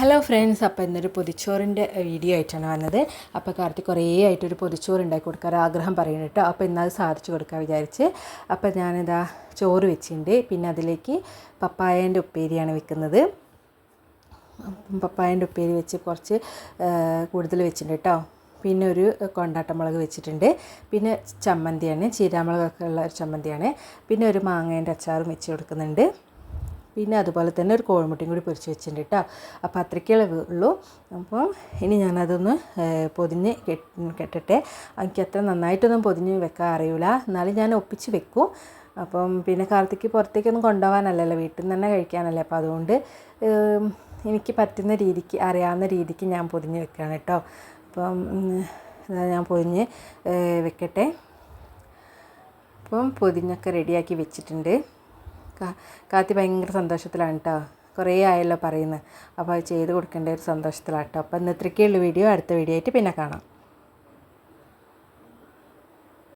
Hello friends അപ്പോൾ ഇന്നൊരു പൊതിച്ചോറിന്റെ video ആയിട്ടാണ് വന്നത്. അപ്പോൾ കാർത്തി കുറേ ആയിട്ടൊരു പൊതിച്ചോറ് ഉണ്ടാക്കി കൊടുക്കാൻ ആഗ്രഹം പറയുന്നു കേട്ടോ. അപ്പോൾ ഇന്നത് സാധിച്ചു കൊടുക്കാൻ വിചാരിച്ച്. അപ്പോൾ ഞാനിതാ ചോറ് വെച്ചിട്ടുണ്ട്. പിന്നെ അതിലേക്ക് പപ്പായേന്റെ ഉപ്പേരിയാണ് വെക്കുന്നത്. പപ്പായേന്റെ ഉപ്പേരി വെച്ച് കുറച്ച് കൂടുതൽ വെച്ചിട്ടുണ്ട് കേട്ടോ. പിന്നെ ഒരു കൊണ്ടാട്ടമുളക് വെച്ചിട്ടുണ്ട്. പിന്നെ ചമ്മന്തിയാണ് ചീരാമുളകൊക്കെ ഉള്ള ഒരു ചമ്മന്തിയാണ്. പിന്നെ ഒരു മാങ്ങേന്റെ അച്ചാറും വെച്ച് കൊടുക്കുന്നുണ്ട്. പിന്നെ അതുപോലെ തന്നെ ഒരു കോഴിമുട്ടയും കൂടി പൊരിച്ച് വെച്ചിട്ടുണ്ട് കേട്ടോ. അപ്പോൾ അത്രയ്ക്കേ ഉള്ളൂ. അപ്പോൾ ഇനി ഞാനതൊന്ന് പൊതിഞ്ഞ് കെട്ടട്ടെ. എനിക്ക് അത്ര നന്നായിട്ടൊന്നും പൊതിഞ്ഞ് വെക്കാൻ അറിയില്ല എന്നാലും ഞാൻ ഒപ്പിച്ച് വെക്കും. അപ്പം പിന്നെ കാലത്തേക്ക് പുറത്തേക്കൊന്നും കൊണ്ടുപോകാനല്ലല്ലോ. വീട്ടിൽ നിന്ന് തന്നെ കഴിക്കാനല്ലേ. അപ്പോൾ അതുകൊണ്ട് എനിക്ക് പറ്റുന്ന രീതിക്ക് അറിയാവുന്ന രീതിക്ക് ഞാൻ പൊതിഞ്ഞ് വെക്കുകയാണ് കേട്ടോ. അപ്പം ഞാൻ പൊതിഞ്ഞ് വെക്കട്ടെ. അപ്പം പൊതിഞ്ഞൊക്കെ റെഡിയാക്കി വെച്ചിട്ടുണ്ട്. കാത്തി ഭയങ്കര സന്തോഷത്തിലാണ് കേട്ടോ കുറേ ആയല്ലോ പറയുന്നത് അപ്പോൾ അത് ചെയ്ത് കൊടുക്കേണ്ട ഒരു സന്തോഷത്തിലാണ് കേട്ടോ അപ്പോൾ ഇന്ന് ഇത്രയ്ക്കുള്ള വീഡിയോ. അടുത്ത വീഡിയോ ആയിട്ട് പിന്നെ കാണാം.